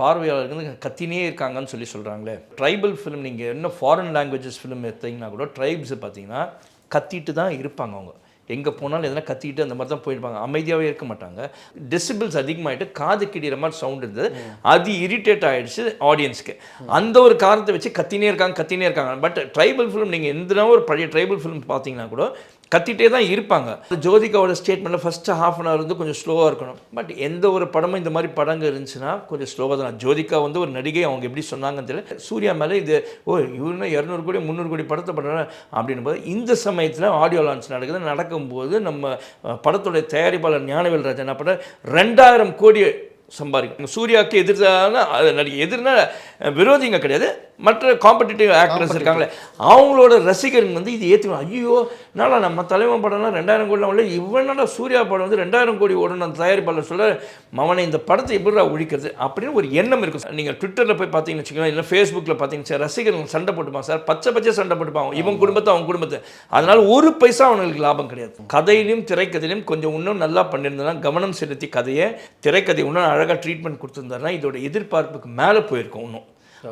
பார்வையாளர்கள் கத்தினே இருக்காங்கன்னு சொல்லி சொல்கிறாங்களே ட்ரைபல் ஃபிலிம் நீங்கள் என்ன ஃபாரின் லாங்குவேஜஸ் ஃபிலிம் எடுத்தீங்கன்னா கூட ட்ரைப்ஸ் பார்த்தீங்கன்னா கத்திட்டு தான் இருப்பாங்க அவங்க. எங்கே போனாலும் எதனா கத்திட்டு அந்த மாதிரி தான் போயிருப்பாங்க. அமைதியாகவே இருக்க மாட்டாங்க. டிசிபிள்ஸ் அதிகமாகிட்டு காது கிடிகிற மாதிரி சவுண்ட் இருந்தது. அது இரிட்டேட் ஆகிடுச்சு ஆடியன்ஸ்க்கு அந்த ஒரு காரணத்தை வச்சு கத்தினே இருக்காங்க கத்தினே இருக்காங்க. பட் ட்ரைபல் ஃபிலிம் நீங்கள் எந்தனா ஒரு பழைய ட்ரைபல் ஃபிலிம் பார்த்தீங்கன்னா கூட கத்திட்டே தான் இருப்பாங்க. ஜோதிகாவோட ஸ்டேட்மெண்ட்டில் ஃபஸ்ட்டு ஹாஃப் அன் ஹவர் வந்து கொஞ்சம் ஸ்லோவாக இருக்கணும். பட் எந்த ஒரு படமும் இந்த மாதிரி படங்கள் இருந்துச்சுன்னா கொஞ்சம் ஸ்லோவாக தான். ஜோதிகா வந்து ஒரு நடிகை அவங்க எப்படி சொன்னாங்கன்னு தெரியல. சூர்யா மேலே இது ஓ இவருன்னா இரநூறு கோடி முந்நூறு கோடி படத்தை பண்ணுறேன் அப்படின்னும் போது இந்த சமயத்தில் ஆடியோ லான்ச் நடக்குது. நடக்கும்போது நம்ம படத்துடைய தயாரிப்பாளர் ஞானவேல் ராஜா என்ன பண்ணுறாரு ரெண்டாயிரம் கோடி சம்பாதிக்கும் சூர்யாவுக்கு எதிரான அது நடிகை. எதிர்னா விரோதிங்க கிடையாது. மற்ற காம்படிட்டிவ் ஆக்டர்ஸ் இருக்காங்களே அவங்களோட ரசிகர்கள் வந்து இது ஏற்றுக்கணும் ஐயோ நாளா நம்ம தலைவன் படம்லாம் ரெண்டாயிரம் கோடிலாம் உள்ள இவனோட சூர்யா படம் வந்து ரெண்டாயிரம் கோடி ஓடணும் அந்த தயாரிப்பாளர் சொல்ல மவனை இந்த படத்தை எப்படிடா ஒழிக்கிறது? அப்படின்னு ஒரு எண்ணம் இருக்கும். நீங்கள் ட்விட்டரில் போய் பார்த்தீங்கன்னு வச்சுக்கோங்களேன் இல்லை ஃபேஸ்புக்கில் பார்த்தீங்கன்னா சார் ரசிகர்கள் சண்டை போட்டுப்பாங்க சார். பச்சை பச்சை சண்டை போட்டுப்பாங்க. இவன் குடும்பத்தை அவன் குடும்பத்தை. அதனால ஒரு பைசா அவனுக்கு லாபம் கிடையாது. கதையிலும் திரைக்கதையிலும் கொஞ்சம் இன்னும் நல்லா பண்ணியிருந்தா கவனம் செலுத்தி கதையை திரைக்கதை இன்னும் அழகாக ட்ரீட்மெண்ட் கொடுத்துருந்தாருன்னா இதோட எதிர்பார்ப்புக்கு மேலே போயிருக்கும் இன்னும்.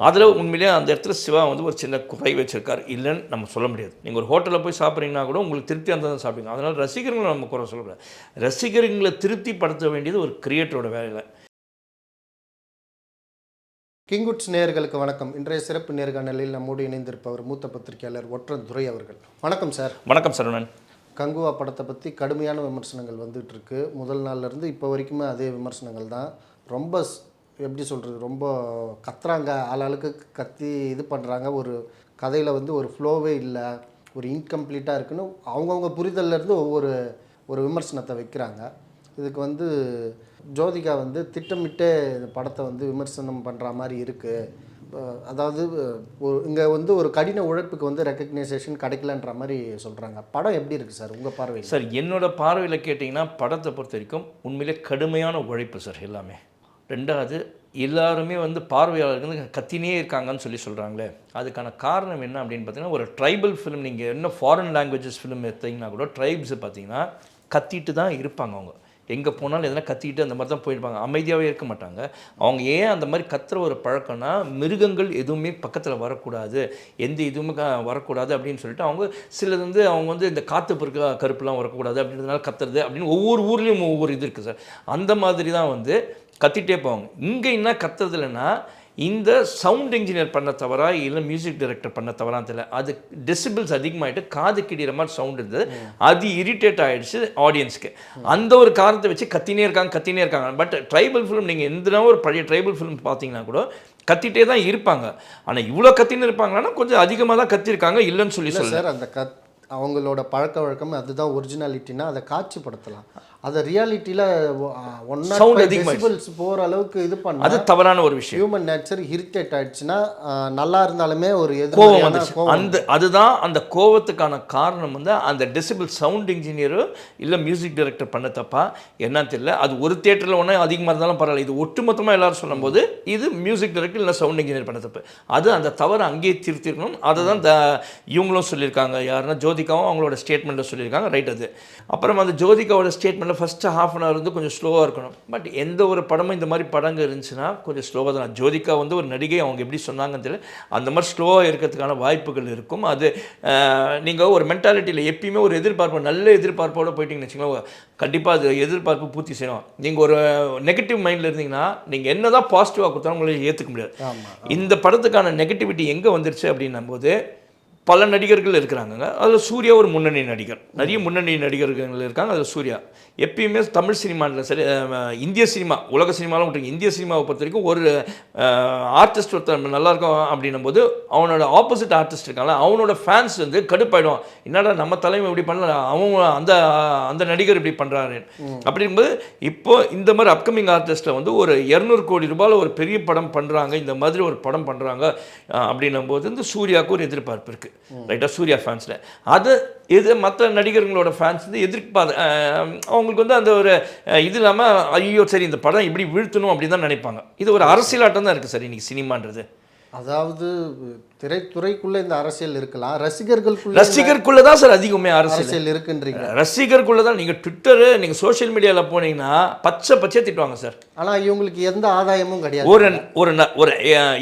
அதில் உண்மையிலேயே அந்த இடத்துல சிவா வந்து ஒரு சின்ன குறை வச்சிருக்காரு. இல்லைன்னு நம்ம சொல்ல முடியாது. நீங்கள் ஒரு ஹோட்டலில் போய் சாப்பிட்றீங்கன்னா கூட உங்களுக்கு திருப்தி அந்த தான் சாப்பிடுங்க அதனால் ரசிகர்களை நம்ம குறை சொல்லக்கூடாது ரசிகர்களை திருப்திப்படுத்த வேண்டியது ஒரு கிரியேட்டரோட வேலை கிங்குட்ஸ் நேயர்களுக்கு வணக்கம். இன்றைய சிறப்பு நேர்காணலில் நம்மோடு இணைந்திருப்பவர் மூத்த பத்திரிகையாளர் ஒற்றன் துரை அவர்கள். வணக்கம் சார். வணக்கம் சரவணன். கங்குவா படத்தை பற்றி கடுமையான விமர்சனங்கள் வந்துகிட்ருக்கு முதல் நாள்ல இருந்து இப்போ வரைக்குமே அதே விமர்சனங்கள் தான். ரொம்ப எப்படி சொல்கிறது ரொம்ப கத்துறாங்க. ஆளாளுக்கு கத்தி இது பண்ணுறாங்க ஒரு கதையில் வந்து ஒரு ஃப்ளோவே இல்லை. ஒரு இன்கம்ப்ளீட்டாக இருக்குன்னு அவங்கவுங்க புரிதல்ல இருந்து ஒவ்வொரு ஒரு விமர்சனத்தை வைக்கிறாங்க. இதுக்கு வந்து ஜோதிகா வந்து திட்டமிட்டே இந்த படத்தை வந்து விமர்சனம் பண்ணுற மாதிரி இருக்குது அதாவது ஒரு இங்கே வந்து ஒரு கடின உழைப்புக்கு வந்து ரெக்கக்னைசேஷன் கிடைக்கலன்ற மாதிரி சொல்கிறாங்க படம் எப்படி இருக்குது சார்? உங்கள் பார்வையில்? சார் என்னோட பார்வையில் கேட்டிங்கன்னா படத்தை பொறுத்த வரைக்கும் உண்மையிலே கடுமையான உழைப்பு சார் எல்லாமே. ரெண்டாவது எல்லாருமே வந்து பார்வையாளர்கள் வந்து கத்தினே இருக்காங்கன்னு சொல்லி சொல்கிறாங்களே அதுக்கான காரணம் என்ன அப்படின்னு பார்த்தீங்கன்னா ஒரு ட்ரைபல் ஃபிலிம் நீங்கள் என்ன ஃபாரின் லாங்குவேஜஸ் ஃபிலிம் எடுத்தீங்கன்னா கூட ட்ரைப்ஸ் பார்த்தீங்கன்னா கத்திட்டு தான் இருப்பாங்க அவங்க. எங்கே போனாலும் எதனா கத்திக்கிட்டு அந்த மாதிரி தான் போயிருப்பாங்க. அமைதியாகவே இருக்க மாட்டாங்க. அவங்க ஏன் அந்த மாதிரி கத்துற ஒரு பழக்கம்னா மிருகங்கள் எதுவுமே பக்கத்தில் வரக்கூடாது. எந்த இதுவுமே வரக்கூடாது அப்படின்னு சொல்லிட்டு அவங்க சிலது வந்து அவங்க வந்து இந்த காற்று பொருட்கள் கருப்புலாம் வரக்கூடாது அப்படின்றதுனால கத்துறது அப்படின்னு ஒவ்வொரு ஊர்லேயும் ஒவ்வொரு இது இருக்குது சார். அந்த மாதிரி தான் வந்து கத்திட்டே போவாங்க. இங்கே என்ன கத்துறது இல்லைன்னா இந்த சவுண்ட் இன்ஜினியர் பண்ண தவறா இல்லை மியூசிக் டைரக்டர் பண்ண தவறா தெரியல. அது டெசிபிள்ஸ் அதிகமாகிட்டு காது கிடிகிற மாதிரி சவுண்ட் இருந்தது. அது இரிட்டேட் ஆயிடுச்சு ஆடியன்ஸ்க்கு அந்த ஒரு காரணத்தை வச்சு கத்தினே இருக்காங்க கத்தினே இருக்காங்க. பட் ட்ரைபல் ஃபிலிம் நீங்கள் எந்தனா ஒரு பழைய ட்ரைபல் ஃபிலிம் பார்த்தீங்கன்னா கூட கத்திட்டே தான் இருப்பாங்க. ஆனால் இவ்வளோ கத்தின்னு இருப்பாங்கன்னா கொஞ்சம் அதிகமாக தான் கத்திருக்காங்க இல்லைன்னு சொல்லி சார் அந்த கத் அவங்களோட பழக்க வழக்கம் அதுதான் ஒரிஜினாலிட்டினா அதை காட்சிப்படுத்தலாம். அதை ரியாலிட்டியில் ஒன். டெசிபிள்ஸ் போகிற அளவுக்கு இது பண்ண அது தவறான ஒரு விஷயம். ஹியூமன் நேச்சர் இரிட்டேட் ஆயிடுச்சுன்னா நல்லா இருந்தாலுமே ஒரு கோவம் வந்துச்சு. அந்த அதுதான் அந்த கோவத்துக்கான காரணம் வந்து அந்த டெசிபிள் சவுண்ட் இன்ஜினியரோ இல்லை மியூசிக் டைரக்டர் பண்ண தப்பா? என்னன்னு தெரியல. அது ஒரு தேட்டரில் ஒன்றா அதிகமாக இருந்தாலும் பரவாயில்ல. இது ஒட்டுமொத்தமாக எல்லாரும் சொல்லும்போது இது மியூசிக் டைரக்டர் இல்லை சவுண்ட் இன்ஜினியர் பண்ண தப்பு. அது அந்த தவறை அங்கேயே திருத்திருக்கணும். அதை தான் இவங்களும் சொல்லியிருக்காங்க. யாருன்னா ஜோதிகாவும் அவங்களோட ஸ்டேட்மெண்ட்டில் சொல்லியிருக்காங்க. ரைட் அது. அப்புறம் அந்த ஜோதிகாவோட ஸ்டேட்மெண்ட்டில் ஃபஸ்ட்டு ஹாஃப் அன் ஹவர் வந்து கொஞ்சம் ஸ்லோவாக இருக்கணும். பட் எந்த ஒரு படமும் இந்த மாதிரி படங்க இருந்துச்சுன்னா கொஞ்சம் ஸ்லோவாக தான். ஜோதிகா வந்து ஒரு நடிகை அவங்க எப்படி சொன்னாங்கன்னு தெரியல. அந்த மாதிரி ஸ்லோவாக இருக்கிறதுக்கான வாய்ப்புகள் இருக்கும். அது நீங்கள் ஒரு மென்டாலிட்டியில் எப்பயுமே ஒரு எதிர்பார்ப்பு நல்ல எதிர்பார்ப்போட போயிட்டீங்கன்னு வச்சுக்கோங்களேன் கண்டிப்பாக அது எதிர்பார்ப்பு பூர்த்தி செய்யணும். நீங்கள் ஒரு நெகட்டிவ் மைண்டில் இருந்தீங்கன்னா நீங்கள் என்ன தான் பாசிட்டிவாக கொடுத்தாலும் உங்களை ஏற்றுக்க முடியாது. இந்த படத்துக்கான நெகட்டிவிட்டி எங்கே வந்துருச்சு அப்படின்னும் போது பல நடிகர்கள் இருக்கிறாங்க அதில் சூர்யா ஒரு முன்னணி நடிகர். நிறைய முன்னணி நடிகர்கள் இருக்காங்க. அதில் சூர்யா. எப்பயுமே தமிழ் சினிமாவில் சரி இந்திய சினிமா உலக சினிமாவில் விட்டுருங்க இந்திய சினிமாவை பொறுத்த வரைக்கும் ஒரு ஆர்டிஸ்ட் ஒருத்தர் நல்லா இருக்கும் அப்படின்னும் போது அவனோட ஆப்போசிட் ஆர்டிஸ்ட் இருக்காங்க அவனோட ஃபேன்ஸ் வந்து கடுப்பாயிடும் என்னடா நம்ம தலைமை இப்படி பண்ணல அவன் அந்த அந்த நடிகர் இப்படி பண்ணுறாரு அப்படிங்கும்போது இப்போ இந்த மாதிரி அப்கமிங் ஆர்டிஸ்ட்டில் வந்து ஒரு இரநூறு கோடி ரூபாயில் ஒரு பெரிய படம் பண்ணுறாங்க இந்த மாதிரி ஒரு படம் பண்ணுறாங்க அப்படின்னும் போது வந்து சூர்யாவுக்கு ஒரு எதிர்பார்ப்பு இருக்குது ரைட்டாக சூர்யா ஃபேன்ஸில் அது இது மற்ற நடிகர்களோட ஃபேன்ஸ் வந்து எதிர்பார்த்து அவங்களுக்கு வந்து அந்த ஒரு இது இல்லாமல் ஐயோ சரி இந்த படம் இப்படி வீழ்த்தணும் அப்படின்னு தான் நினைப்பாங்க. இது ஒரு அரசியலாட்டம் தான் இருக்குது சார் இன்னைக்கு சினிமான்றது. அதாவது திரைத்துறைக்குள்ள இந்த அரசியல் இருக்கலாம். ரசிகர்களுக்குள்ள ரசிகருக்குள்ள தான் சார் அதிகமே அரசியல். இருக்குன்றீங்க. ரசிகருக்குள்ள தான். நீங்கள் ட்விட்டரு நீங்கள் சோஷியல் மீடியாவில் போனீங்கன்னா பச்சை பச்சையாக திட்டுவாங்க சார். ஆனா இவங்களுக்கு எந்த ஆதாயமும் கிடையாது. ஒரு ஒரு ஒரு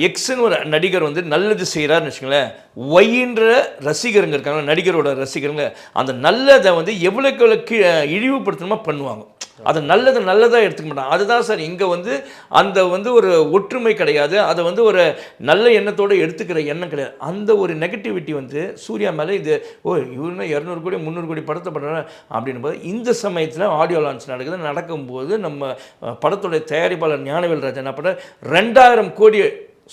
எக்ஸ்ன்னு ஒரு நடிகர் வந்து நல்லது செய்கிறாருன்னு வச்சுங்களேன் ஒய்ன்ற ரசிகருங்க இருக்காங்க நடிகரோட ரசிகருங்க அந்த நல்லதை வந்து எவ்வளோக்கு எவ்வளோ இழிவுபடுத்தணுமா பண்ணுவாங்க. அதை நல்லது நல்லதாக எடுத்துக்க மாட்டாங்க. அதுதான் சார் இங்கே வந்து அந்த வந்து ஒரு ஒற்றுமை கிடையாது. அதை வந்து ஒரு நல்ல எண்ணத்தோடு எடுத்துக்கிற எண்ணம் கிடையாது. அந்த ஒரு நெகட்டிவிட்டி வந்து சூர்யா மேலே இது ஓ இவருன்னா இரநூறு கோடி முந்நூறு கோடி படத்தை பண்ணுறாங்க அப்படின்னும் போது இந்த சமயத்தில் ஆடியோ லான்ச் நடக்குது. நடக்கும்போது நம்ம படத்துடைய தயாரிப்பாளர் ஞானவேல் ராஜா என்ன பண்ண ரெண்டாயிரம் கோடி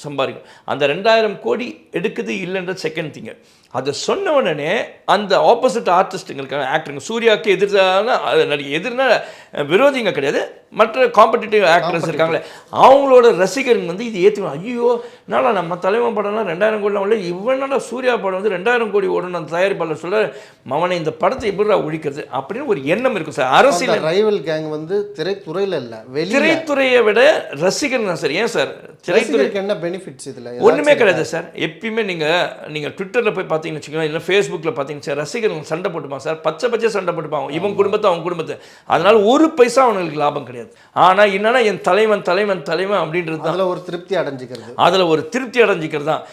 சம்பாதிக்கும் அந்த ரெண்டாயிரம் கோடி எடுக்குது இல்லைன்ற செகண்ட் திங்க அதை சொன்ன உடனே அந்த ஆப்போசிட் ஆர்டிஸ்ட்டுங்க இருக்காங்க ஆக்டருங்க சூர்யாவுக்கு எதிர்த்தான அது நடிகை எதிர்னா விரோதிங்க கிடையாது. மற்ற காம்படிட்டிவ் ஆக்டர்ஸ் இருக்காங்களே அவங்களோட ரசிகருங்க வந்து இது ஏற்றுக்கணும் ஐயோ நாளா நம்ம தலைவன் படம்லாம் ரெண்டாயிரம் கோடிலாம் உள்ள இவனோட சூர்யா படம் வந்து ரெண்டாயிரம் கோடி ஓடணும் அந்த தயாரிப்பாளர் சொல்ல மவனை இந்த படத்தை எப்படிடா ஒழிக்கிறது அப்படின்னு ஒரு எண்ணம் இருக்கும் சார். அரசியல் ரைவல் கேங் வந்து திரைத்துறையில இல்ல திரைத்துறையை விட ரசிகர் தான் சார். ஏன் சார்? திரைத்துறை ரசிகருக்கு என்ன பெனிஃபிட்ஸ் இதுல? ஒன்றுமே கிடையாது சார். எப்பயுமே நீங்கள் நீங்கள் ட்விட்டரில் போய் பார்த்தீங்கன்னு வச்சுக்கோங்களேன் இல்லை ஃபேஸ்புக்கில் பார்த்தீங்கன்னு சார் ரசிகர்கள் சண்டை போட்டுப்பாங்க சார். பச்சை பச்சை சண்டை போட்டுப்பாங்க. இவன் குடும்பத்தை அவன் குடும்பத்தை. அதனால ஒரு பைசா அவனுக்கு லாபம் கிடையாது. ஆனால் என்னன்னா என் தலைவன் தலைவன் தலைவன் அப்படின்றது அதுல ஒரு திருப்தி அடைஞ்சுக்கிறது. அதில் ஒரு திருப்தி அடைஞ்சிக்கிறது தான்.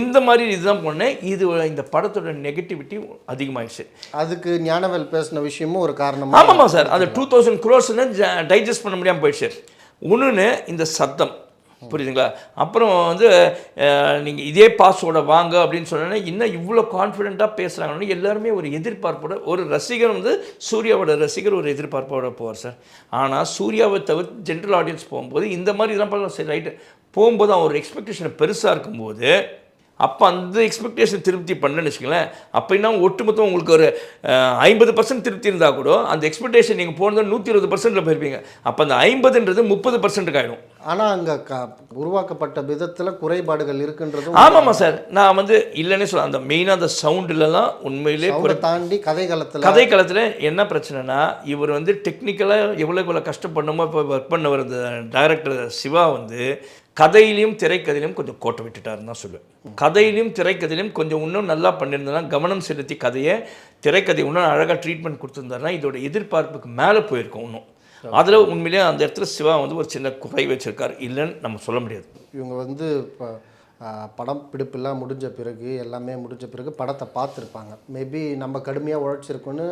இந்த மாதிரி இதுதான் பண்ணேன். இது இந்த படத்தோட நெகட்டிவிட்டி அதிகமாகிடுச்சு அதுக்கு ஞானவேல் பேசின விஷயமும் ஒரு காரணமா ஆமாம்மா சார். அது டூ தௌசண்ட் க்ரோர்ஸ்னு டைஜஸ்ட் பண்ண முடியாமல் போயிடுச்சு. ஒன்றுன்னு இந்த சத்தம். புரியுதுங்களா? அப்புறம் வந்து நீங்கள் இதே பாஸோட வாங்க அப்படின்னு சொன்னோன்னே இன்னும் இவ்வளோ கான்ஃபிடென்ட்டாக பேசுகிறாங்கன்னு எல்லாருமே ஒரு எதிர்பார்ப்போட ஒரு ரசிகர் வந்து சூர்யாவோட ரசிகர் ஒரு எதிர்பார்ப்போட போவார் சார். ஆனால் சூர்யாவை தவிர்த்து ஜென்ரல் ஆடியன்ஸ் போகும்போது இந்த மாதிரி இதெல்லாம் பார்க்கலாம் சரி ரைட்டு போகும்போது அவன் ஒரு எக்ஸ்பெக்டேஷனை பெருசாக இருக்கும்போது அப்போ அந்த எக்ஸ்பெக்டேஷன் திருப்தி பண்ணலன்னு வச்சுக்கங்களேன் அப்போ என்ன ஒட்டுமொத்தம் உங்களுக்கு ஒரு ஐம்பது பர்சன்ட் திருப்தி இருந்தால் கூட அந்த எக்ஸ்பெக்டேஷன் நீங்கள் போனது நூற்றி இருபது பர்சன்ட்டில் போயிருப்பீங்க. அப்போ அந்த ஐம்பதுன்றது முப்பது பர்சன்ட்டுக்கு ஆகிடும் ஆனா அங்க க உருவாக்கப்பட்ட விதத்துல குறைபாடுகள் இருக்குன்றதும் ஆமாம்மா சார். நான் வந்து இல்லைன்னே சொல்ல அந்த மெயினாக அந்த சவுண்டுலலாம் உண்மையிலே தாண்டி கதை காலத்துல கதை காலத்தில் என்ன பிரச்சனைனா இவர் வந்து டெக்னிக்கலாக எவ்வளோ எவ்வளோ கஷ்டப்படணுமோ இப்போ ஒர்க் பண்ணவர் இந்த டைரக்டர் சிவா வந்து கதையிலையும் திரைக்கதையிலையும் கொஞ்சம் கோட்டை விட்டுட்டாருன்னு தான் சொல்லுவேன். கதையிலையும் திரைக்கதையிலையும் கொஞ்சம் இன்னும் நல்லா பண்ணியிருந்தனா கவனம் செலுத்தி கதையை திரைக்கதை இன்னும் அழகாக ட்ரீட்மெண்ட் கொடுத்துருந்தாருன்னா இதோட எதிர்பார்ப்புக்கு மேலே போயிருக்கும் இன்னும். அதில் உண்மையிலேயே அந்த இடத்துல சிவா வந்து ஒரு சின்ன குறை வச்சிருக்காரு. இல்லைன்னு நம்ம சொல்ல முடியாது. இவங்க வந்து இப்போ படம் பிடிப்பெல்லாம் முடிஞ்ச பிறகு எல்லாமே முடிஞ்ச பிறகு படத்தை பார்த்துருப்பாங்க. மேபி நம்ம கடுமையாக உழைச்சிருக்கோன்னு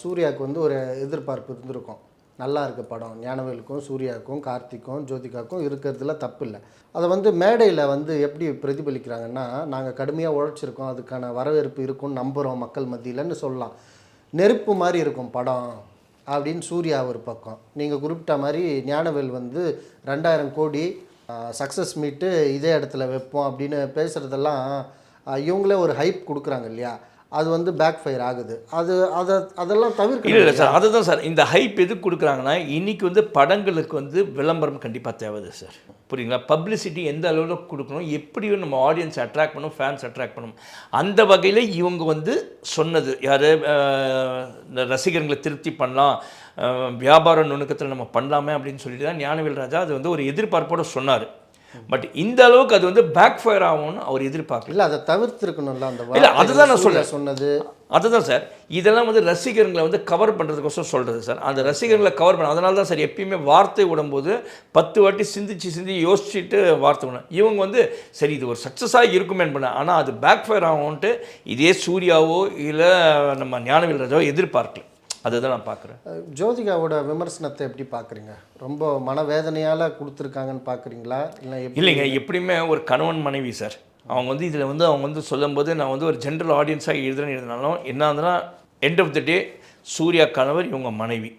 சூர்யாவுக்கு வந்து ஒரு எதிர்பார்ப்பு இருந்திருக்கும். நல்லா இருக்கு படம். ஞானவேலுக்கும் சூர்யாவுக்கும் கார்த்திக்கும் ஜோதிகாவுக்கும் இருக்கிறதுல தப்பு இல்லை. அதை வந்து மேடையில் வந்து எப்படி பிரதிபலிக்கிறாங்கன்னா நாங்கள் கடுமையாக உழைச்சிருக்கோம் அதுக்கான வரவேற்பு இருக்கும்னு நம்புகிறோம் மக்கள் மத்தியிலன்னு சொல்லலாம். நெருப்பு மாதிரி இருக்கும் படம். அப்படின்னு சூர்யா ஒரு பக்கம். நீங்கள் குறிப்பிட்ட மாதிரி ஞானவேல் வந்து ரெண்டாயிரம் கோடி சக்ஸஸ் மீட்டு இதே இடத்துல வைப்போம் அப்படின்னு பேசுகிறதெல்லாம் இவங்களே ஒரு ஹைப் கொடுக்குறாங்க இல்லையா? அது வந்து பேக் ஃபயர் ஆகுது. அது அதை அதெல்லாம் இல்லை தவிர்க்கணும் இல்லை சார் அதுதான் சார் இந்த ஹைப் எதுக்கு கொடுக்குறாங்கன்னா இன்னைக்கு வந்து படங்களுக்கு வந்து விளம்பரம் கண்டிப்பாக தேவைது சார். புரியுங்களா பப்ளிசிட்டி எந்த அளவில் கொடுக்கணும் எப்படி நம்ம ஆடியன்ஸ் அட்ராக்ட் பண்ணணும் ஃபேன்ஸ் அட்ராக்ட் பண்ணணும் அந்த வகையில் இவங்க வந்து சொன்னது. யார் இந்த ரசிகர்களை திருப்தி பண்ணலாம் வியாபார நுணுக்கத்தில் நம்ம பண்ணலாமே அப்படின்னு சொல்லிட்டு தான் ஞானவேல் ராஜா அது வந்து ஒரு எதிர்பார்ப்போட சொன்னார். பட் இந்த அளவுக்கு அது வந்து பேக் ஃபயர் ஆகும்னு அவர் எதிர்பார்க்கல. இல்லை அதை தவிர்த்திருக்கணும்ல அந்த இல்ல, அதுதான் நான் சொல்றேன். சொன்னது. அதுதான் சார் இதெல்லாம் வந்து ரசிகர்களை வந்து கவர் பண்ணுறதுக்கோசம் சொல்கிறது சார். அந்த ரசிகர்களை கவர் பண்ண அதனால தான் சார் எப்பயுமே வார்த்தை விடும்போது பத்து வாட்டி சிந்திச்சு சிந்தி யோசிச்சுட்டு வார்த்தை விடணும். இவங்க வந்து சரி இது ஒரு சக்ஸஸாக இருக்குமே பண்ண ஆனால் அது பேக் ஃபயர் ஆகும்ன்ட்டு இதே சூர்யாவோ இல்லை நம்ம ஞானவேல் ராஜாவோ எதிர்பார்க்கல. அதுதான் நான் பார்க்குறேன். ஜோதிகாவோட விமர்சனத்தை எப்படி பார்க்குறீங்க? ரொம்ப மனவேதனையால் கொடுத்துருக்காங்கன்னு பார்க்குறீங்களா? இல்லை இல்லைங்க எப்படியுமே ஒரு கணவன் மனைவி சார். அவங்க வந்து இதில் வந்து அவங்க வந்து சொல்லும்போது நான் வந்து ஒரு ஜென்ரல் ஆடியன்ஸாக எழுதுறேன்னு எழுதினாலும் என்ன ஆகுதுன்னா end of the day Suriya கணவர் இவங்க மனைவி.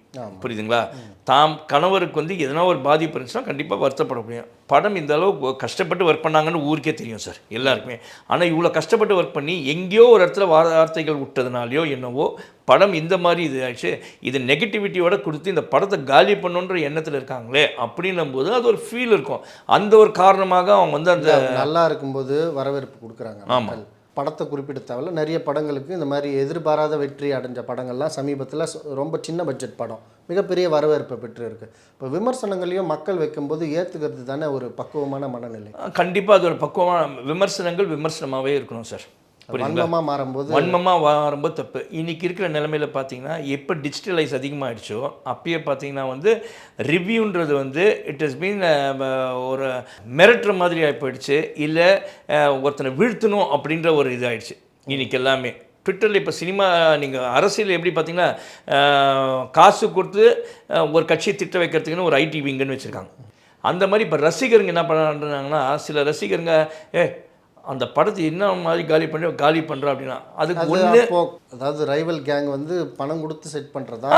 புரியுதுங்களா? தாம் கணவருக்கு வந்து எதனா ஒரு பாதிப்பு இருந்துச்சுன்னா கண்டிப்பாக வருத்தப்பட முடியும். படம் இந்த அளவுக்கு கஷ்டப்பட்டு ஒர்க் பண்ணாங்கன்னு ஊருக்கே தெரியும் சார் எல்லாருக்குமே. ஆனால் இவ்வளோ கஷ்டப்பட்டு ஒர்க் பண்ணி எங்கேயோ ஒரு இடத்துல வார்த்தைகள் விட்டதுனாலையோ என்னவோ படம் இந்த மாதிரி இது ஆச்சு இது நெகட்டிவிட்டியோட கொடுத்து இந்த படத்தை காலி பண்ணுன்ற எண்ணத்தில் இருக்காங்களே அப்படின்னும் போது அது ஒரு ஃபீல் இருக்கும். அந்த ஒரு காரணமாக அவங்க வந்து அந்த நல்லா இருக்கும்போது வரவேற்பு கொடுக்குறாங்க மக்கள். படத்தை குறிப்பிட தேவையில்ல நிறைய படங்களுக்கு இந்த மாதிரி எதிர்பாராத வெற்றி அடைஞ்ச படங்கள்லாம் சமீபத்தில் ரொம்ப சின்ன பட்ஜெட் படம் மிகப்பெரிய வரவேற்பை பெற்று இருக்குது இப்போ விமர்சனங்களையும் மக்கள் வைக்கும்போது ஏற்றுக்கிறது தானே ஒரு பக்குவமான மனநிலை? கண்டிப்பாக அது ஒரு பக்குவமான விமர்சனங்கள் விமர்சனமாகவே இருக்கணும் சார். வன்மமாக மாறும்போது வன்மமாக வரும்போது தப்பு. இன்னைக்கு இருக்கிற நிலைமையில் பார்த்தீங்கன்னா எப்போ டிஜிட்டலைஸ் அதிகமாகிடுச்சோ அப்பயே பார்த்தீங்கன்னா வந்து ரிவ்யூன்றது வந்து இட் இஸ் பீன் ஒரு மிரட்டுற மாதிரி ஆகி போயிடுச்சு இல்லை ஒருத்தனை வீழ்த்தணும் அப்படின்ற ஒரு இதாகிடுச்சு இன்னைக்கு எல்லாமே. ட்விட்டரில் இப்போ சினிமா நீங்கள் அரசியல் எப்படி பார்த்தீங்கன்னா காசு கொடுத்து ஒரு கட்சியை திட்ட வைக்கிறதுக்குன்னு ஒரு ஐடி விங்குன்னு வச்சுருக்காங்க. அந்த மாதிரி இப்போ ரசிகருங்க என்ன பண்ணுறாங்கன்னா சில ரசிகருங்க ஏ அந்த படத்தை என்ன மாதிரி காலி பண்ணி காலி பண்ணுறோம் அப்படின்னா அதுக்கு அது ஒன்று அதாவது ரைவல் கேங் வந்து பணம் கொடுத்து செட் பண்ணுறதா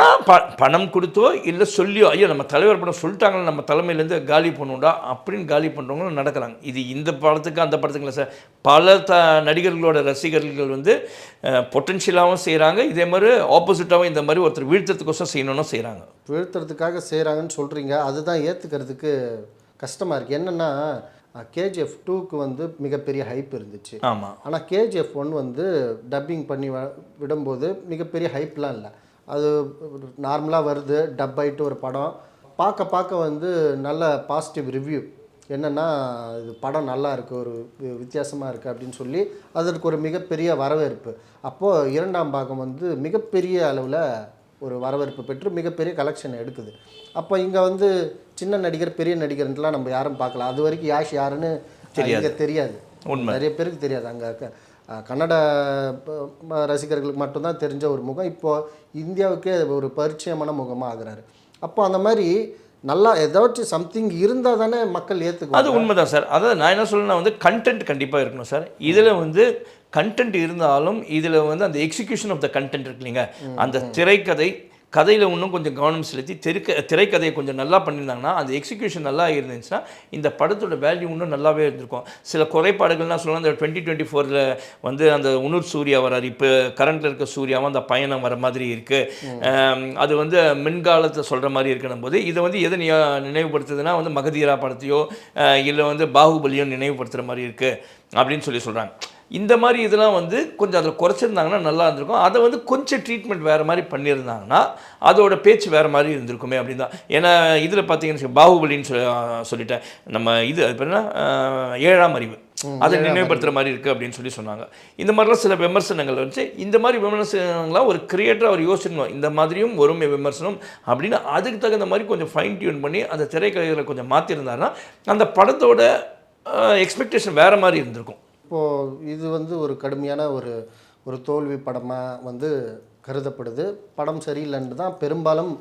பணம் கொடுத்தோ இல்லை சொல்லியோ ஐயோ நம்ம தலைவர் படம் சொல்லிட்டாங்களே நம்ம தலைமையிலேருந்து காலி பண்ணுவோம்டா அப்படின்னு காலி பண்ணுறவங்களும் நடக்கிறாங்க. இது இந்த படத்துக்கு அந்த படத்துக்கு இல்லை சார். பல த நடிகர்களோட ரசிகர்கள் வந்து பொட்டன்ஷியலாகவும் செய்கிறாங்க இதே மாதிரி ஆப்போசிட்டாகவும் இந்த மாதிரி ஒருத்தர் வீழ்த்தத்துக்கோசம் செய்யணும்னு செய்கிறாங்க வீழ்த்துறதுக்காக செய்கிறாங்கன்னு சொல்கிறீங்க அதுதான் ஏற்றுக்கிறதுக்கு கஷ்டமாக இருக்குது என்னென்னா கேஜிஎஃப் டூக்கு வந்து மிகப்பெரிய ஹைப் இருந்துச்சு. ஆமாம் ஆனால் கேஜிஎஃப் ஒன் வந்து டப்பிங் பண்ணி வ விடும்போது மிகப்பெரிய ஹைப்லாம் இல்லை. அது நார்மலாக வருது டப் ஆயிட்டு ஒரு படம். பார்க்க பார்க்க வந்து நல்ல பாசிட்டிவ் ரிவ்யூ என்னென்னா இது படம் நல்லா இருக்குது ஒரு வி- வித்தியாசமா இருக்குது அப்படின்னு சொல்லி அதற்கு ஒரு மிகப்பெரிய வரவேற்பு. அப்போது இரண்டாம் பாகம் வந்து மிகப்பெரிய அளவில் ஒரு வரவேற்பு பெற்று மிகப்பெரிய கலெக்ஷன் எடுக்குது. அப்போ இங்கே வந்து சின்ன நடிகர் பெரிய நடிகர்ன்ட்டுலாம் நம்ம யாரும் பார்க்கல. அது வரைக்கும் யாஷ் யாருன்னு இங்கே தெரியாது. நிறைய பேருக்கு தெரியாது. அங்கே கன்னட ரசிகர்களுக்கு மட்டும்தான் தெரிஞ்ச ஒரு முகம். இப்போ இந்தியாவுக்கே ஒரு பரிச்சயமான முகமாக ஆகுறாரு அப்போ அந்த மாதிரி நல்லா ஏதாச்சும் சம்திங் இருந்தால் தானே மக்கள் ஏற்றுக்குவாங்க அது உண்மைதான் சார். அதாவது நான் என்ன சொல்லணும்னா வந்து கண்டென்ட் கண்டிப்பாக இருக்கணும் சார். இதில் வந்து கண்டென்ட் இருந்தாலும் இதில் வந்து அந்த எக்ஸிகியூஷன் ஆஃப் த கண்டென்ட் இருக்கு இல்லைங்க. அந்த திரைக்கதை கதையில் இன்னும் கொஞ்சம் கவனம் செலுத்தி திரைக்க திரைக்கதையை கொஞ்சம் நல்லா பண்ணியிருந்தாங்கன்னா அந்த எக்ஸிகியூஷன் நல்லா இருந்துச்சுன்னா இந்த படத்தோட வேல்யூ இன்னும் நல்லாவே இருந்திருக்கும். சில குறைபாடுகள்லாம் சொல்லலாம் இந்த டுவெண்ட்டி டுவெண்ட்டி ஃபோரில் வந்து அந்த உணர் சூர்யா வரார் இப்போ கரண்ட்டில் இருக்க சூர்யாவும் அந்த பயணம் வர மாதிரி இருக்குது அது வந்து மின்காலத்தை சொல்கிற மாதிரி இருக்கணும் போது இதை வந்து எதை நினைவுபடுத்துதுன்னா வந்து மகதீரா படத்தையோ இல்லை வந்து பாகுபலியோ நினைவுபடுத்துகிற மாதிரி இருக்குது அப்படின்னு சொல்லி சொல்கிறாங்க இந்த மாதிரி இதெல்லாம் வந்து கொஞ்சம் அதில் குறைச்சிருந்தாங்கன்னா நல்லா இருந்திருக்கும். அதை வந்து கொஞ்சம் ட்ரீட்மெண்ட் வேறு மாதிரி பண்ணியிருந்தாங்கன்னா அதோட பேச்சு வேறு மாதிரி இருந்திருக்குமே அப்படின்னு தான். ஏன்னா இதில் பார்த்தீங்கன்னு பாகுபலின்னு சொல்லி சொல்லிட்டேன். நம்ம இது அது பேர் ஏழாம் அறிவு. அதை நினைவுபடுத்துகிற மாதிரி இருக்குது அப்படின்னு சொல்லி சொன்னாங்க. இந்த மாதிரிலாம் சில விமர்சனங்கள் வந்துச்சு இந்த மாதிரி விமர்சனங்கள்லாம் ஒரு கிரியேட்டர் அவர் யோசிக்கணும். இந்த மாதிரியும் வரும் விமர்சனம் அப்படின்னு அதுக்கு தகுந்த மாதிரி கொஞ்சம் ஃபைன் டியூன் பண்ணி அந்த திரைக்கதைகளை கொஞ்சம் மாற்றிருந்தாருன்னா அந்த படத்தோட எக்ஸ்பெக்டேஷன் வேறு மாதிரி இருந்திருக்கும். இப்போது இது வந்து ஒரு கடுமையான ஒரு ஒரு தோல்வி படமாக வந்து கருதப்படுது. படம் சரியில்லைன்னு தான் பெரும்பாலும்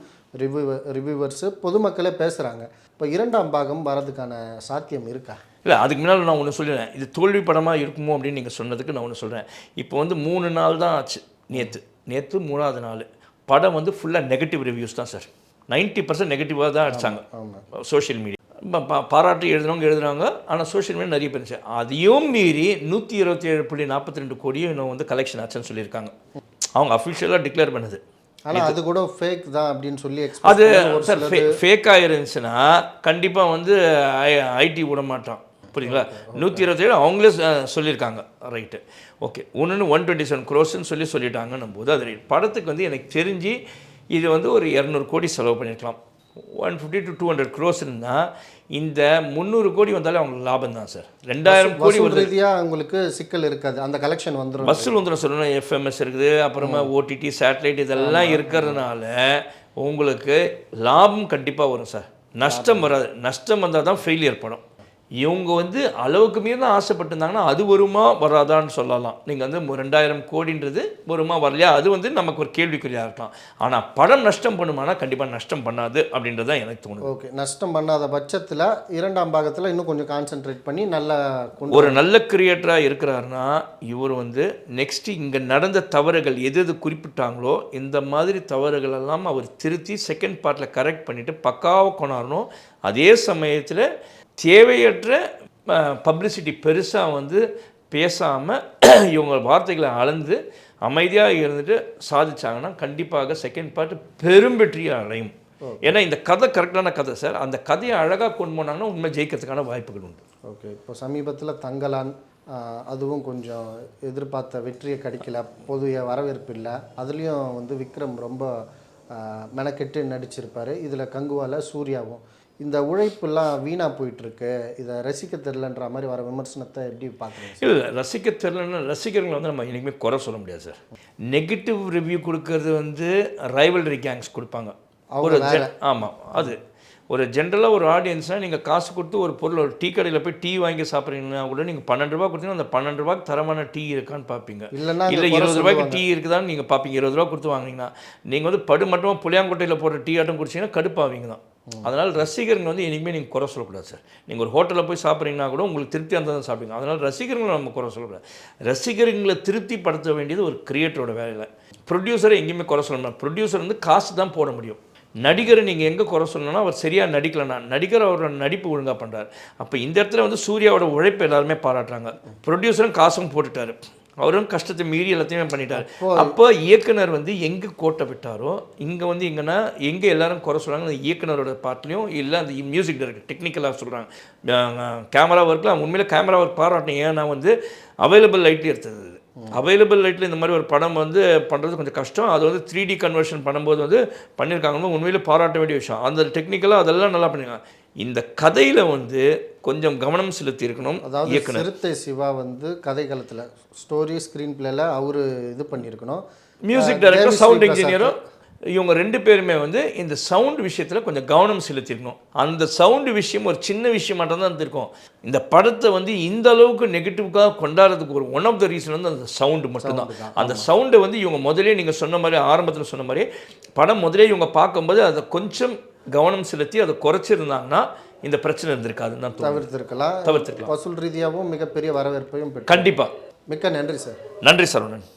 ரிவ்யூ ரிவ்யூவர்ஸு பொதுமக்களே பேசுகிறாங்க இப்போ இரண்டாம் பாகம் வரதுக்கான சாத்தியம் இருக்கா? இல்லை அதுக்கு முன்னால் நான் ஒன்று சொல்லிடுறேன். இது தோல்வி படமாக இருக்குமோ அப்படின்னு நீங்கள் சொன்னதுக்கு நான் ஒன்று சொல்கிறேன் இப்போ வந்து மூணு நாள் தான் ஆச்சு நேற்று நேற்று மூணாவது நாள். படம் வந்து ஃபுல்லாக நெகட்டிவ் ரிவ்யூஸ் தான் சார் 90% பர்சன்ட் நெகட்டிவாக தான் அடிச்சாங்க. சோஷியல் மீடியா பாராட்டி எழுதுனவங்க எழுதுனாங்க. ஆனால் சோஷியல் மீடியா நிறைய பேர் இருந்துச்சு அதையும் மீறி நூற்றி இருபத்தி ஏழு புள்ளி நாற்பத்தி ரெண்டு கோடியும் இன்னும் வந்து கலெக்ஷன் ஆச்சுன்னு சொல்லியிருக்காங்க. அவங்க அஃபிஷியலாக டிக்ளேர் பண்ணது. ஆனால் அது கூட ஃபேக் தான் அப்படின்னு சொல்லி அது சார் ஃபேக்காக இருந்துச்சுன்னா கண்டிப்பாக வந்து ஐடி விட மாட்டான். புரியுங்களா நூற்றி இருபத்தேழு அவங்களே சொ- சொல்லியிருக்காங்க. ரைட்டு ஓகே ஒன்று ஒன் டுவெண்ட்டி செவன் க்ரோஸ்ன்னு சொல்லி சொல்லிட்டாங்கன்னும் போது அது. படத்துக்கு வந்து எனக்கு தெரிஞ்சு இது வந்து ஒரு இரநூறு கோடி செலவு பண்ணியிருக்கலாம். One fifty to two hundred crores இருந்தால் இந்த முந்நூறு கோடி வந்தாலே அவங்களுக்கு லாபம் தான் சார் ரெண்டாயிரம் கோடி வசூல் ரீதியாக உங்களுக்கு சிக்கல் இருக்காது. அந்த கலெக்ஷன் வந்துடும் பஸ்ஸில் வந்து சொல்லணும் எஃப்எம்எஸ் இருக்குது அப்புறமா ஓடிடி சேட்டலைட் இதெல்லாம் இருக்கிறதுனால உங்களுக்கு லாபம் கண்டிப்பாக வரும் சார் நஷ்டம் வராது. நஷ்டம் வந்தால் தான் ஃபெயிலியர் படம். இவங்க வந்து அளவுக்கு மீறி தான் ஆசைப்பட்டிருந்தாங்கன்னா அது வருமா வராதான்னு சொல்லலாம். நீங்கள் வந்து ரெண்டாயிரம் கோடின்றது வருமா வரலையா? அது வந்து நமக்கு ஒரு கேள்விக்குறியாக இருக்கலாம். ஆனால் படம் நஷ்டம் பண்ணுமானா கண்டிப்பாக நஷ்டம் பண்ணாது அப்படின்றது தான் எனக்கு தோணுது. ஓகே. நஷ்டம் பண்ணாத பட்சத்தில் இரண்டாம் பாகத்தில் இன்னும் கொஞ்சம் கான்சென்ட்ரேட் பண்ணி நல்லா ஒரு நல்ல கிரியேட்டராக இருக்கிறாருன்னா இவர் வந்து நெக்ஸ்ட் இங்கே நடந்த தவறுகள் எது எது குறிப்பிட்டாங்களோ இந்த மாதிரி தவறுகள் எல்லாம் அவர் திருத்தி செகண்ட் பார்ட்டில் கரெக்ட் பண்ணிவிட்டு பக்காவாக கொண்டாடணும். அதே சமயத்தில் தேவையற்ற பப்ளிசிட்டி பெருசாக வந்து பேசாமல் இவங்க வார்த்தைகளை அளந்து அமைதியாக இருந்துட்டு சாதிச்சாங்கன்னா கண்டிப்பாக செகண்ட் பார்ட் பெரும் வெற்றியை அடையும். ஏன்னா இந்த கதை கரெக்டான கதை சார் அந்த கதையை அழகாக கொண்டு போனாங்கன்னா உண்மை ஜெயிக்கிறதுக்கான வாய்ப்புகள் உண்டு. ஓகே இப்போ சமீபத்தில் தங்கலான் அதுவும் கொஞ்சம் எதிர்பார்த்த வெற்றியை கிடைக்கல பொதுவாக வரவேற்பு இல்லை. அதுலேயும் வந்து விக்ரம் ரொம்ப மெனக்கெட்டு நடிச்சிருப்பாரு. இதில் கங்குவால சூர்யாவும் இந்த உழைப்புலாம் வீணாக போயிட்டுருக்கு. இதை ரசிக்க தெரிலன்ற மாதிரி வர விமர்சனத்தை எப்படி பார்க்குறீங்க? இல்லை ரசிக்க தெரியலன்னா ரசிகர்களை வந்து நம்ம என்றைக்குமே குறை சொல்ல முடியாது சார். நெகட்டிவ் ரிவ்யூ கொடுக்கறது வந்து ரைவல்ரி கேங்ஸ் கொடுப்பாங்க. ஒரு ஆமாம் அது. ஒரு ஜென்ரலாக ஒரு ஆடியன்ஸ்னால் நீங்கள் காசு கொடுத்து ஒரு பொருள் ஒரு டீ கடையில் போய் டீ வாங்கி சாப்பிட்றீங்கன்னா கூட நீங்கள் பன்னெண்டு ரூபா கொடுத்தீங்கன்னா அந்த பன்னெண்டு ரூபாய்க்கு தரமான டீ இருக்கான்னு பார்ப்பீங்க. இல்லைன்னா இல்லை குறை இருபது ரூபாய்க்கு. டீ இருக்குதான்னு நீங்கள் பார்ப்பீங்க. இருபது ரூபா கொடுத்து வாங்குனீங்கன்னா நீங்கள் வந்து படு மட்டும் புளியாங்கொட்டையில் போடுற டீ ஆட்டம் குடிச்சீங்கன்னா கடுப்பாவீங்க தான் அதனால் ரசிகர்கள் வந்து இனிமேல் நீங்கள் குறை சொல்லக்கூடாது சார். நீங்கள் ஒரு ஹோட்டலில் போய் சாப்பிட்றீங்கன்னா கூட உங்களுக்கு திருப்தி அந்த தான் சாப்பிடுங்க அதனால் ரசிகர்களை நம்ம குறை சொல்லக்கூடாது. ரசிகர்களை திருப்திப்படுத்த வேண்டியது ஒரு கிரியேட்டரோட வேலை ப்ரொடியூசரை எங்கேயுமே குறை சொல்லணும் ப்ரொடியூசர் வந்து காசு தான் போட முடியும். நடிகரை நீங்கள் எங்கே குறை சொல்லணும்னா அவர் சரியாக நடிக்கலனா நடிகர் அவரோட நடிப்பு ஒழுங்காக பண்ணுறாரு அப்போ இந்த இடத்துல வந்து சூர்யாவோட உழைப்பு எல்லாருமே பாராட்டுறாங்க. ப்ரொடியூசரும் காசும் போட்டுட்டார். அவரும் கஷ்டத்தை மீறி எல்லாத்தையுமே பண்ணிட்டாரு. அப்போ இயக்குனர் வந்து எங்கே கோட்டை விட்டாரோ இங்கே வந்து எங்கன்னா எங்கே எல்லாரும் குறை சொல்கிறாங்க அந்த இயக்குனரோட பார்ட்லையும் இல்லை அந்த மியூசிக் டைரக்டர் டெக்னிக்கலாக சொல்கிறாங்க கேமரா ஒர்க்கில் உண்மையில கேமரா ஒர்க் பாராட்டினேன் ஏன்னா வந்து அவைலபிள் லைட் எடுத்தது அவைலபிள் லைட்டில் இந்த மாதிரி ஒரு படம் வந்து பண்ணுறது கொஞ்சம் கஷ்டம். அது வந்து த்ரீ டி கன்வர்ஷன் பண்ணும்போது வந்து பண்ணியிருக்காங்க உண்மையிலே பாராட்ட வேண்டிய விஷயம். அந்த டெக்னிக்கலாக அதெல்லாம் நல்லா பண்ணியிருக்காங்க இந்த கதையில் வந்து கொஞ்சம் கவனம் செலுத்தி இருக்கணும் அதாவது சிறுத்தை சிவா வந்து கதைக்களத்தில் ஸ்டோரி ஸ்க்ரீன் பிளேல அவரு இது பண்ணியிருக்கணும். மியூசிக் டைரக்டர் சவுண்ட் இன்ஜினியரும் இவங்க ரெண்டு பேருமே வந்து இந்த சவுண்ட் விஷயத்தில் கொஞ்சம் கவனம் செலுத்தியிருக்கணும். அந்த சவுண்டு விஷயம் ஒரு சின்ன விஷயம் மட்டும் தான் இருக்கும் இந்த படத்தை வந்து இந்த அளவுக்கு நெகட்டிவ்காக கொண்டாடுறதுக்கு ஒரு ஒன் ஆஃப் த ரீசன் வந்து அந்த சவுண்டு மட்டும்தான். அந்த சவுண்டை வந்து இவங்க முதலே நீங்கள் சொன்ன மாதிரி ஆரம்பத்தில் சொன்ன மாதிரி படம் முதலே இவங்க பார்க்கும்போது அதை கொஞ்சம் கவனம் செலுத்தி அதை குறைச்சிருந்தாங்கன்னா இந்த பிரச்சனை இருந்திருக்காதுன்னு தான். தவிர்த்திருக்கலாம். தவிர்த்திருக்கலாம். வசூல் ரீதியாகவும் மிகப்பெரிய வரவேற்பையும் கண்டிப்பாக மிக்க நன்றி சார். நன்றி சரவணன்.